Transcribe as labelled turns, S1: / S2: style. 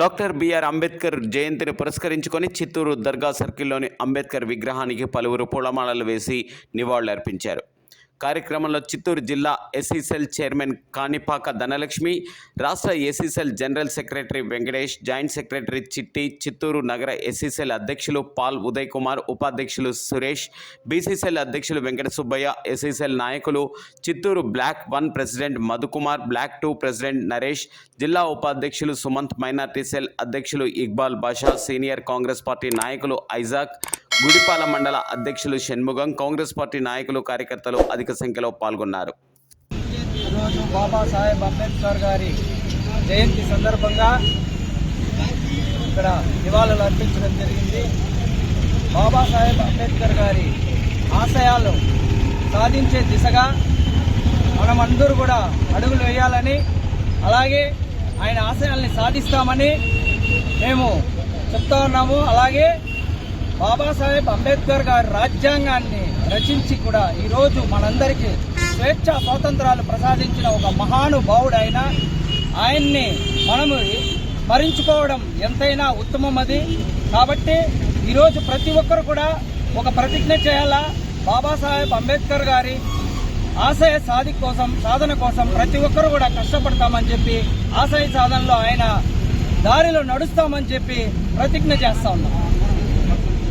S1: Doctor BR Ambedkar జయంతిని పురస్కరించుకొని చిత్తూరు దర్గా సర్కిల్లోని అంబేద్కర్ విగ్రహానికి పలువురు పూలమాలలు వేసి నివాళులర్పించారు. కార్యక్రమంలో చిత్తూరు జిల్లా ఎస్సీసెల్ చైర్మన్ కాణిపాక ధనలక్ష్మి రాష్ట్ర SC cell general secretary Venkatesh joint secretary Chitti Chittoor నగర ఎస్సీసెల్ అధ్యక్షులు పాల్ ఉదయ్ కుమార్ ఉపాధ్యక్షులు సురేష్ బీసీసెల్ అధ్యక్షులు వెంకట సుబ్బయ్య ఎస్సీసెల్ నాయకులు Chittoor block one president Madhukumar block two president Naresh జిల్లా ఉపాధ్యక్షులు సుమంత్ మైనార్టీ సెల్ అధ్యక్షులు ఇక్బాల్ బాషా సీనియర్ కాంగ్రెస్ పార్టీ నాయకులు ఐజాక్ గుడిపాల మండల అధ్యక్షులు షణ్ముగం కాంగ్రెస్ పార్టీ నాయకులు కార్యకర్తలు అధిక సంఖ్యలో పాల్గొన్నారు.
S2: ఈరోజు బాబాసాహెబ్ అంబేద్కర్ గారి జయంతి సందర్భంగా ఇక్కడ నివాళులు అర్పించడం జరిగింది. బాబాసాహెబ్ అంబేద్కర్ గారి ఆశయాలు సాధించే దిశగా మనమందరూ కూడా అడుగులు వేయాలని అలాగే ఆయన ఆశయాల్ని సాధిస్తామని మేము చెప్తా ఉన్నాము. అలాగే బాబాసాహెబ్ అంబేద్కర్ గారి రాజ్యాంగాన్ని రచించి కూడా ఈరోజు మనందరికీ స్వేచ్ఛ స్వాతంత్రాలు ప్రసాదించిన ఒక మహానుభావుడు ఆయన ఆయన్ని మనము స్మరించుకోవడం ఎంతైనా ఉత్తమం అది కాబట్టి ఈరోజు ప్రతి ఒక్కరు కూడా ఒక ప్రతిజ్ఞ చేయాలా? బాబాసాహెబ్ అంబేద్కర్ గారి ఆశయ సాధి కోసం సాధన కోసం ప్రతి ఒక్కరు కూడా కష్టపడతామని చెప్పి ఆశయ సాధనలో ఆయన దారిలో నడుస్తామని చెప్పి ప్రతిజ్ఞ చేస్తా ఉన్నాం.